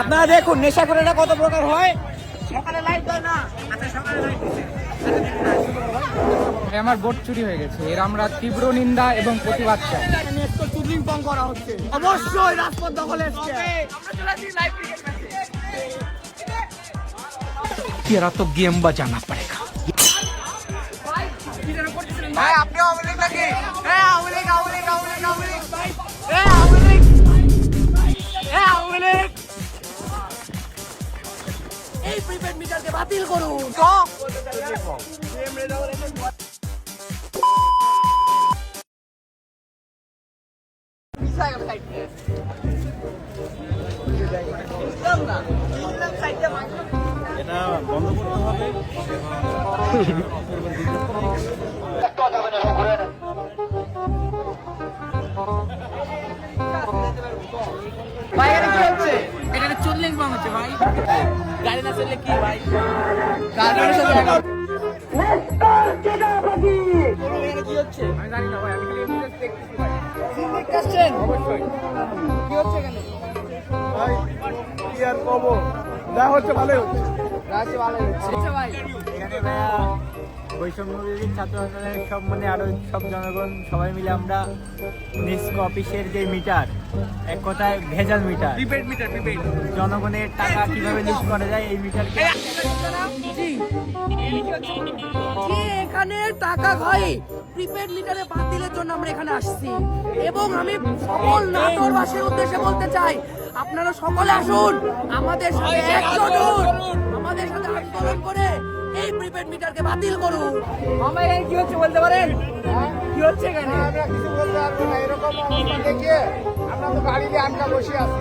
আপনারা দেখুন নেশা করে না কত প্রকার হয়? সকালে লাইট দেয় না আচ্ছা সকালে লাইট আমার বোট চুরি হয়ে গেছে। এর আমরা তীব্র নিন্দা এবং প্রতিবাদ চাই। করা হচ্ছে অবশ্যই রাজপথ দখল এরা তো গেম বাজানা পড়েগা আপনি আওয়ামী নাকি? বাতিল করুন। এটা বন্ধ ভাই হচ্ছে রাজে ভালো হচ্ছে ভাই এখানে ভাইয়া। বৈষম্য বিরোধী ছাত্র আন্দোলনের সব মানে আরও সব জনগণ সবাই মিলে আমরা নিস্ক অফিসের যে মিটার এক কথায় ভেজাল মিটার। Prepaid metre prepaid. জনগণের টাকা কীভাবে লিস্ট করা যায় এই মিটারকে? যে এখানে টাকা হয় প্রিপেড মিটারে বাতিলের জন্য আমরা এখানে আসছি। এবং আমি সকল নাটোরবাসীর উদ্দেশ্যে বলতে চাই আপনারা সকলে আসুন আমাদের সাথে একজোট মিটারকে বাতিল করুন। আমার এখানে কি হচ্ছে বলতে পারেন? কি হচ্ছে এখানে? আমরা কিছু বলতে পারব না এরকম অবস্থা দেখে আমরা তো গাড়িতে দিয়ে আটকা বসে আছি।